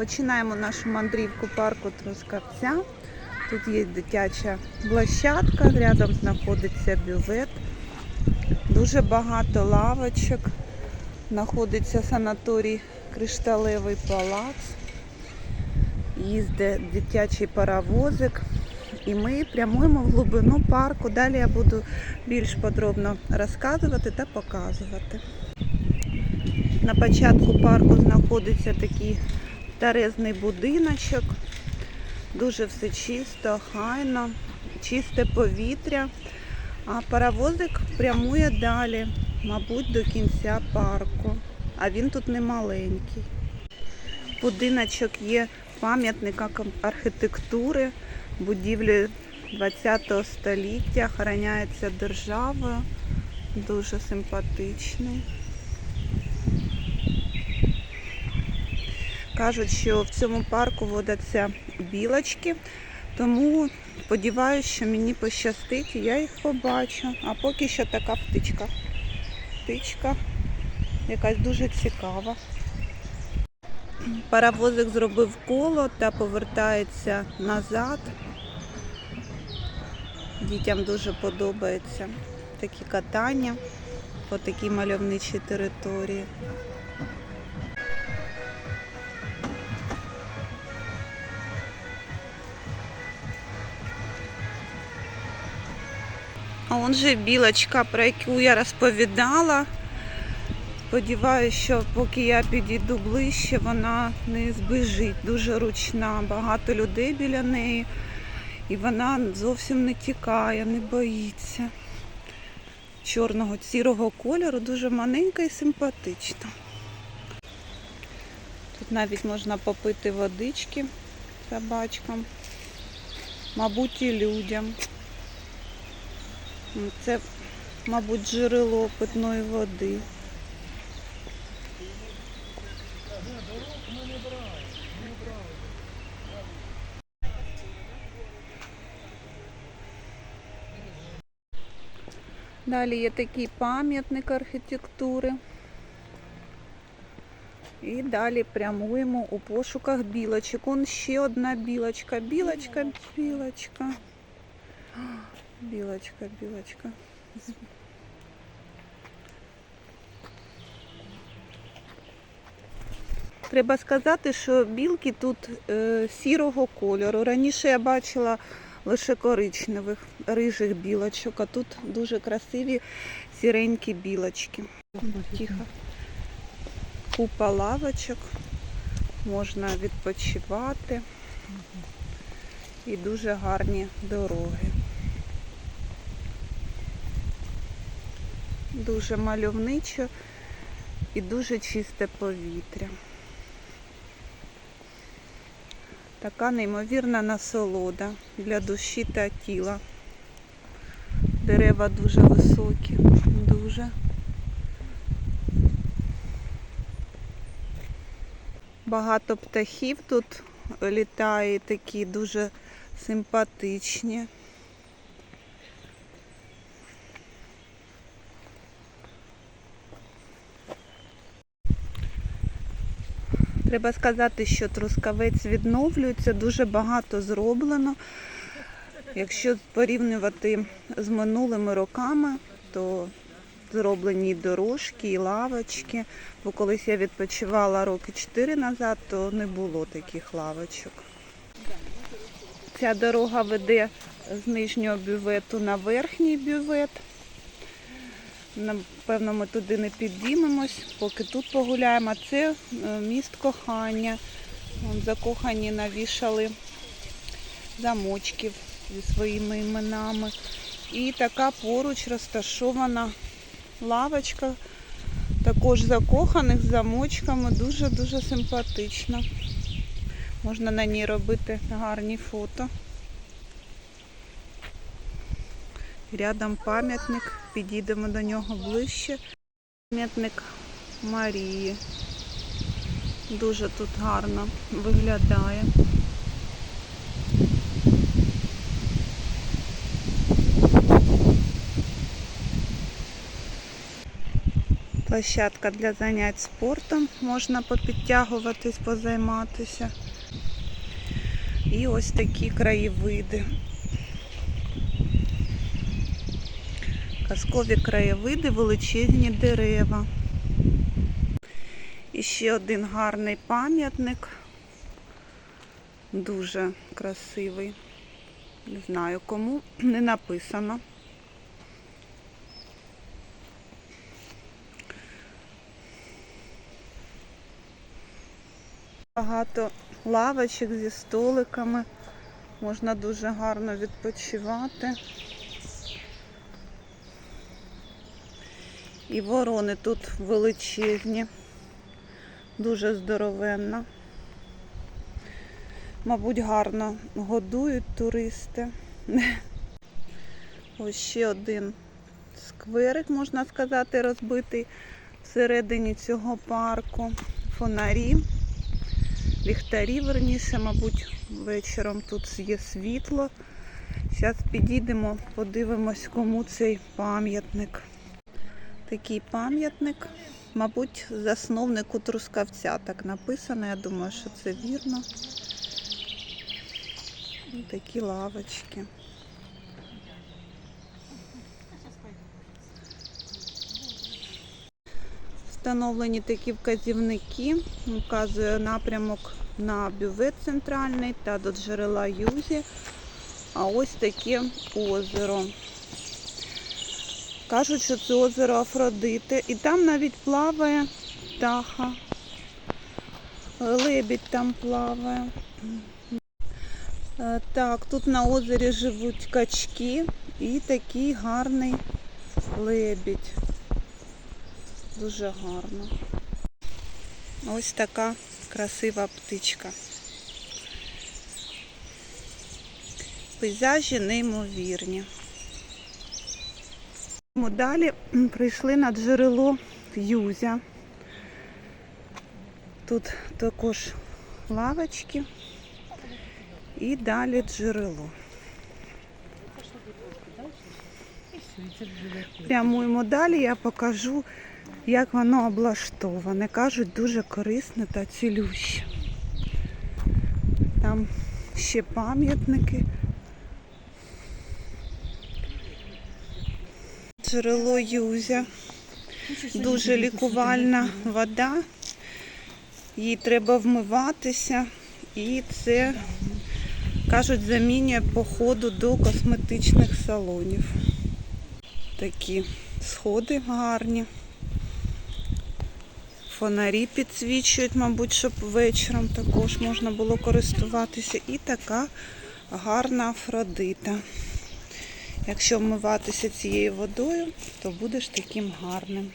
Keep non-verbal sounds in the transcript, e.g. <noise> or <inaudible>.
Починаємо нашу мандрівку парку Трускавця. Тут є дитяча площадка, рядом знаходиться бювет. Дуже багато лавочок. Знаходиться санаторій Кришталевий палац. Їздить дитячий паровозик. І ми прямуємо в глибину парку. Далі я буду більш подробно розказувати та показувати. На початку парку знаходиться такий старезний будиночок. Дуже все чисто, хайно, чисте повітря. А паровозик прямує далі, мабуть, до кінця парку. А він тут не маленький. Будиночок є пам'ятником архітектури, будівлі 20 століття, охороняється державою. Дуже симпатичний. Кажуть, що в цьому парку водяться білочки, тому сподіваюся, що мені пощастить я їх побачу. А поки що така птичка. Птичка якась дуже цікава. Паровозик зробив коло та повертається назад. Дітям дуже подобається такі катання по такій мальовничій території. А он же білочка, про яку я розповідала. Сподіваюся, що поки я підійду ближче, вона не збіжить. Дуже ручна, багато людей біля неї. І вона зовсім не тікає, не боїться. Чорного сірого кольору, дуже маленька і симпатична. Тут навіть можна попити водички собачкам, мабуть, і людям. Це, мабуть, джерело питної води. Далі є такий пам'ятник архітектури. І далі прямуємо у пошуках білочок. Он ще одна білочка. Білочка, білочка. Білочка, білочка. Треба сказати, що білки тут е, сірого кольору. Раніше я бачила лише коричневих, рижих білочок, а тут дуже красиві сіренькі білочки. Тихо. Купа лавочок, можна відпочивати і дуже гарні дороги. Дуже мальовничо і дуже чисте повітря. Така неймовірна насолода для душі та тіла. Дерева дуже високі, дуже. Багато птахів тут літає, такі дуже симпатичні. Треба сказати, що трускавець відновлюється, дуже багато зроблено. Якщо порівнювати з минулими роками, то зроблені дорожки, і лавочки. Бо колись я відпочивала роки 4 назад, то не було таких лавочок. Ця дорога веде з нижнього бювету на верхній бювет. Напевно, ми туди не підіймемось, поки тут погуляємо. А це е, міст кохання. Закохані навішали замочків зі своїми іменами. І така поруч розташована лавочка, також закоханих з замочками. Дуже-дуже симпатична. Можна на ній робити гарні фото. Рядом пам'ятник, підійдемо до нього ближче. Пам'ятник Марії. Дуже тут гарно виглядає. Площадка для занять спортом. Можна попідтягуватись, позайматися. І ось такі краєвиди. Казкові краєвиди, величезні дерева. І ще один гарний пам'ятник. Дуже красивий. Не знаю кому, не написано. Багато лавочок зі столиками. Можна дуже гарно відпочивати. І ворони тут величезні, дуже здоровенна. Мабуть, гарно годують туристи. <laughs> Ось ще один скверик, можна сказати, розбитий всередині цього парку. Фонарі, ліхтарі, верніше, мабуть, вечором тут є світло. Зараз підійдемо, подивимось, кому цей пам'ятник. Такий пам'ятник, мабуть, засновнику Трускавця так написано. Я думаю, що це вірно. Ось Такі лавочки. Встановлені такі вказівники, вказує напрямок на бювет центральний та до джерела Юзі. А ось таке озеро. Кажуть, що це озеро Афродити. І там навіть плаває птаха. Лебідь там плаває. Е, Так, тут на озері живуть качки і такий гарний лебідь. Дуже гарно. Ось така красива птичка. Пейзажі неймовірні. Далі прийшли на джерело Юзя. Тут також лавочки і далі джерело. Прямуємо далі, я покажу, як воно облаштоване. Кажуть, дуже корисне та цілюще. Там ще пам'ятники. Джерело Юзя. Дуже лікувальна вода. Їй треба вмиватися. І це, кажуть, замінює походу до косметичних салонів. Такі сходи гарні. Фонарі підсвічують, мабуть, щоб вечором також можна було користуватися. І така гарна Афродита. Якщо вмиватися цією водою, то будеш таким гарним.